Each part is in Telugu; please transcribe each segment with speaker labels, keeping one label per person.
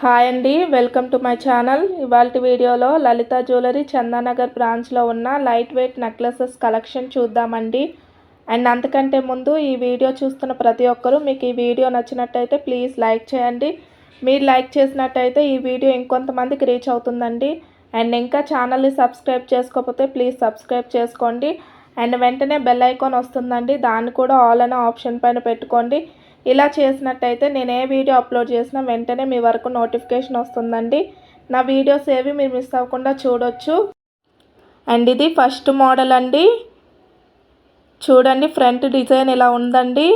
Speaker 1: హాయ్ అండి వెల్కమ్ టు మై ఛానల్. ఇవాళ వీడియోలో లలిత జ్యువెలరీ చందానగర్ బ్రాంచ్లో ఉన్న లైట్ వెయిట్ నెక్లెసెస్ కలెక్షన్ చూద్దామండి. అండ్ అంతకంటే ముందు ఈ వీడియో చూస్తున్న ప్రతి ఒక్కరూ మీకు ఈ వీడియో నచ్చినట్టయితే ప్లీజ్ లైక్ చేయండి. మీరు లైక్ చేసినట్టయితే ఈ వీడియో ఇంకొంతమందికి రీచ్ అవుతుందండి. అండ్ ఇంకా ఛానల్ని సబ్స్క్రైబ్ చేసుకోకపోతే ప్లీజ్ సబ్స్క్రైబ్ చేసుకోండి. అండ్ వెంటనే బెల్ ఐకాన్ వస్తుందండి దాన్ని కూడా ఆల్ అనే ఆప్షన్ పైన పెట్టుకోండి. ఇలా చేసినట్టయితే నేను ఏ వీడియో అప్లోడ్ చేసినా వెంటనే మీ వరకు నోటిఫికేషన్ వస్తుందండి. నా వీడియోస్ ఏవి మీరు మిస్ అవ్వకుండా చూడొచ్చు. అండ్ ఇది ఫస్ట్ మోడల్ అండి. చూడండి ఫ్రంట్ డిజైన్ ఇలా ఉందండి.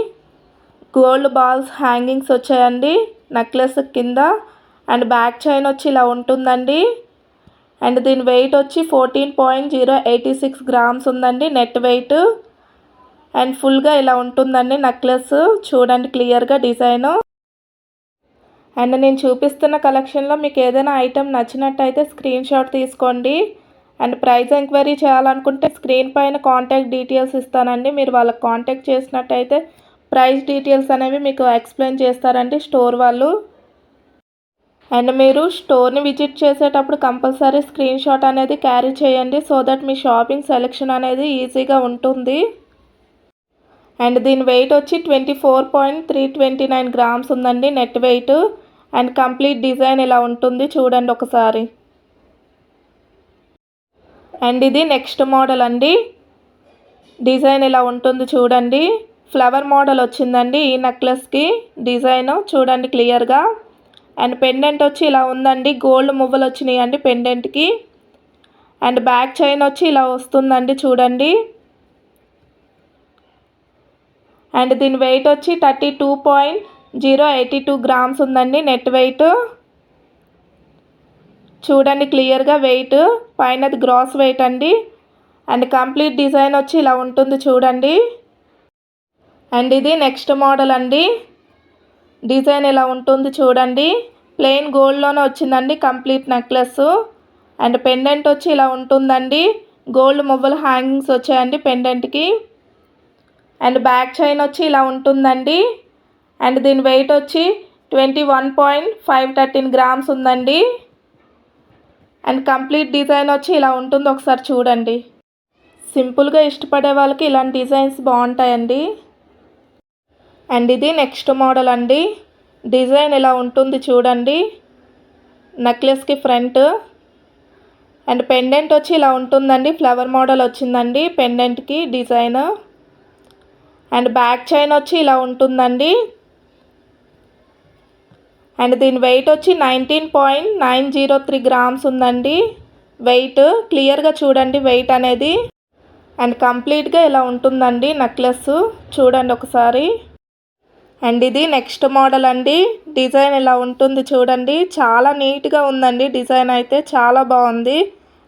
Speaker 1: గోల్డ్ బాల్స్ హ్యాంగింగ్స్ వచ్చాయండి నెక్లెస్ కింద. అండ్ బ్యాక్ చైన్ వచ్చి ఇలా ఉంటుందండి. అండ్ దీని వెయిట్ వచ్చి fourteen point zero eighty six grams ఉందండి నెట్ వెయిట్. అండ్ ఫుల్గా ఇలా ఉంటుందండి నెక్లెస్. చూడండి క్లియర్గా డిజైను. అండ్ నేను చూపిస్తున్న కలెక్షన్లో మీకు ఏదైనా ఐటెం నచ్చినట్టయితే స్క్రీన్ షాట్ తీసుకోండి. అండ్ ప్రైస్ ఎంక్వైరీ చేయాలనుకుంటే స్క్రీన్ పైన కాంటాక్ట్ డీటెయిల్స్ ఇస్తానండి. మీరు వాళ్ళకి కాంటాక్ట్ చేసినట్టయితే ప్రైస్ డీటెయిల్స్ అనేవి మీకు ఎక్స్ప్లెయిన్ చేస్తారండి స్టోర్ వాళ్ళు. అండ్ మీరు స్టోర్ని విజిట్ చేసేటప్పుడు కంపల్సరీ స్క్రీన్ షాట్ అనేది క్యారీ చేయండి సో దట్ మీ షాపింగ్ సెలెక్షన్ అనేది ఈజీగా ఉంటుంది. అండ్ దీని వెయిట్ వచ్చి twenty four point three twenty nine grams ఉందండి net weight. And complete design ఇలా ఉంటుంది చూడండి ఒకసారి. అండ్ ఇది నెక్స్ట్ మోడల్ అండి. డిజైన్ ఇలా ఉంటుంది చూడండి. ఫ్లవర్ మోడల్ వచ్చిందండి ఈ నెక్లెస్కి డిజైన్ చూడండి క్లియర్గా అండ్ పెండెంట్ వచ్చి ఇలా ఉందండి. గోల్డ్ మువ్వలు వచ్చినాయి అండి పెండెంట్కి అండ్ బ్యాక్ చైన్ వచ్చి ఇలా వస్తుందండి చూడండి. అండ్ దీని వెయిట్ వచ్చి thirty two point zero eighty two grams ఉందండి. నెట్ వెయిట్ చూడండి క్లియర్గా వెయిట్ పైనది గ్రాస్ వెయిట్ అండి. అండ్ కంప్లీట్ డిజైన్ వచ్చి ఇలా ఉంటుంది చూడండి. అండ్ ఇది నెక్స్ట్ మోడల్ అండి. డిజైన్ ఇలా ఉంటుంది చూడండి. ప్లెయిన్ గోల్డ్లోనే వచ్చిందండి కంప్లీట్ నెక్లెస్ అండ్ పెండెంట్ వచ్చి ఇలా ఉంటుందండి. గోల్డ్ మొబైల్ హ్యాంగింగ్స్ వచ్చాయండి పెండెంట్కి అండ్ బ్యాక్ చైన్ వచ్చి ఇలా ఉంటుందండి. అండ్ దీని వెయిట్ వచ్చి twenty one point five thirteen grams ఉందండి. అండ్ కంప్లీట్ డిజైన్ వచ్చి ఇలా ఉంటుంది. ఒకసారి చూడండి. సింపుల్గా ఇష్టపడే వాళ్ళకి ఇలాంటి డిజైన్స్ బాగుంటాయండి. అండ్ ఇది నెక్స్ట్ మోడల్ అండి. డిజైన్ ఇలా ఉంటుంది చూడండి. నెక్లెస్కి ఫ్రంట్. అండ్ పెండెంట్ వచ్చి ఇలా ఉంటుందండి. ఫ్లవర్ మోడల్ వచ్చిందండి. పెండెంట్కి డిజైన్. అండ్ బ్యాక్ చైన్ వచ్చి ఇలా ఉంటుందండి. అండ్ దీని వెయిట్ వచ్చి nineteen point nine zero three grams ఉందండి. వెయిట్ క్లియర్గా చూడండి వెయిట్ అనేది. అండ్ కంప్లీట్గా ఇలా ఉంటుందండి నెక్లెస్. చూడండి ఒకసారి. అండ్ ఇది నెక్స్ట్ మోడల్ అండి. డిజైన్ ఇలా ఉంటుంది చూడండి. చాలా నీట్గా ఉందండి డిజైన్ అయితే. చాలా బాగుంది.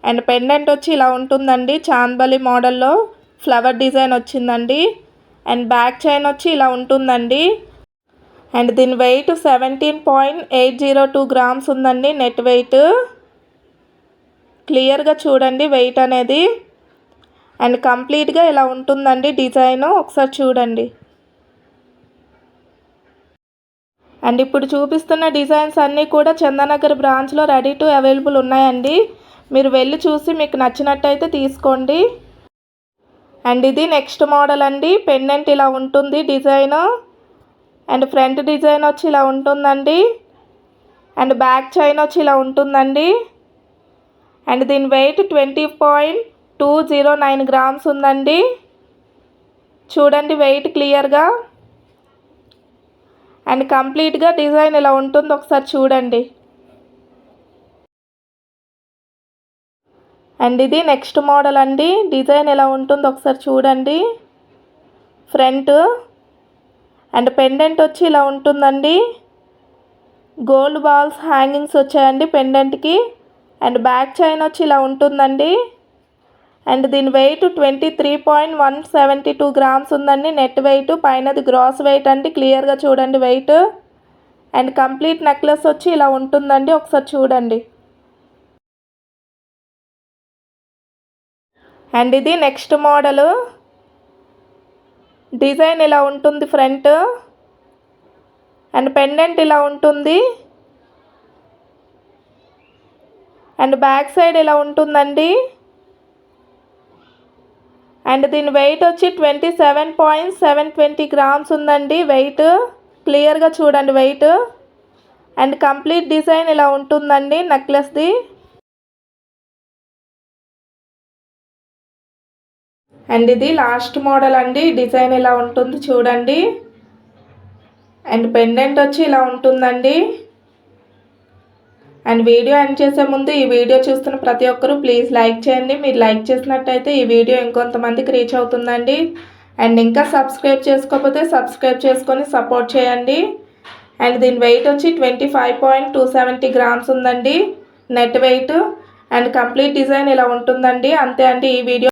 Speaker 1: అండ్ పెండెంట్ వచ్చి ఇలా ఉంటుందండి. చాందబలి మోడల్లో ఫ్లవర్ డిజైన్ వచ్చిందండి. అండ్ బ్యాక్ చైన్ వచ్చి ఇలా ఉంటుందండి. అండ్ దీని weight seventeen point eight zero two grams ఉందండి నెట్ వెయిట్ క్లియర్గా చూడండి వెయిట్ అనేది. అండ్ కంప్లీట్గా ఇలా ఉంటుందండి డిజైన్. ఒకసారి చూడండి. అండ్ ఇప్పుడు చూపిస్తున్న డిజైన్స్ అన్నీ కూడా చందనగర్ బ్రాంచ్లో రెడీ టు అవైలబుల్ ఉన్నాయండి. మీరు వెళ్ళి చూసి మీకు నచ్చినట్టయితే తీసుకోండి. అండ్ ఇది నెక్స్ట్ మోడల్ అండి. పెండెంట్ ఇలా ఉంటుంది డిజైన్. అండ్ ఫ్రంట్ డిజైన్ వచ్చి ఇలా ఉంటుందండి. అండ్ బ్యాక్ చైన్ వచ్చి ఇలా ఉంటుందండి. అండ్ దీని weight twenty point two zero nine grams ఉందండి. చూడండి వెయిట్ క్లియర్గా అండ్ కంప్లీట్గా డిజైన్ ఇలా ఉంటుంది. ఒకసారి చూడండి. అండ్ ఇది నెక్స్ట్ మోడల్ అండి. డిజైన్ ఎలా ఉంటుందో ఒకసారి చూడండి. ఫ్రంట్ అండ్ పెండెంట్ వచ్చి ఇలా ఉంటుందండి. గోల్డ్ బాల్స్ హ్యాంగింగ్స్ వచ్చాయండి పెండెంట్కి అండ్ బ్యాక్ చైన్ వచ్చి ఇలా ఉంటుందండి. అండ్ దీని weight twenty three point one seventy two grams ఉందండి. నెట్ వెయిట్ పైనది గ్రాస్ వెయిట్ అండి. క్లియర్గా చూడండి వెయిట్ అండ్ కంప్లీట్ నెక్లెస్ వచ్చి ఇలా ఉంటుందండి. ఒకసారి చూడండి. అండ్ ఇది నెక్స్ట్ మోడలు డిజైన్ ఇలా ఉంటుంది ఫ్రంట్ అండ్ పెండెంట్ ఇలా ఉంటుంది. అండ్ బ్యాక్ సైడ్ ఇలా ఉంటుందండి. అండ్ దీని వెయిట్ వచ్చి twenty seven point seven twenty grams ఉందండి వెయిట్ క్లియర్గా చూడండి వెయిట్ అండ్ కంప్లీట్ డిజైన్ ఇలా ఉంటుందండి నెక్లెస్ది అండ్ ఇది లాస్ట్ మోడల్ అండి. డిజైన్ ఇలా ఉంటుంది చూడండి. అండ్ పెండెంట్ వచ్చి ఇలా ఉంటుందండి. అండ్ వీడియో ఎండ్ చేసే ముందు ఈ వీడియో చూస్తున్న ప్రతి ఒక్కరూ ప్లీజ్ లైక్ చేయండి. మీరు లైక్ చేసినట్టయితే ఈ వీడియో ఇంకొంతమందికి రీచ్ అవుతుందండి. అండ్ ఇంకా సబ్స్క్రైబ్ చేసుకోకపోతే సబ్స్క్రైబ్ చేసుకొని సపోర్ట్ చేయండి. అండ్ దీని వెయిట్ వచ్చి twenty five point two seventy grams ఉందండి. Net weight and complete design ఇలా ఉంటుందండి. అంతే అండి ఈ వీడియో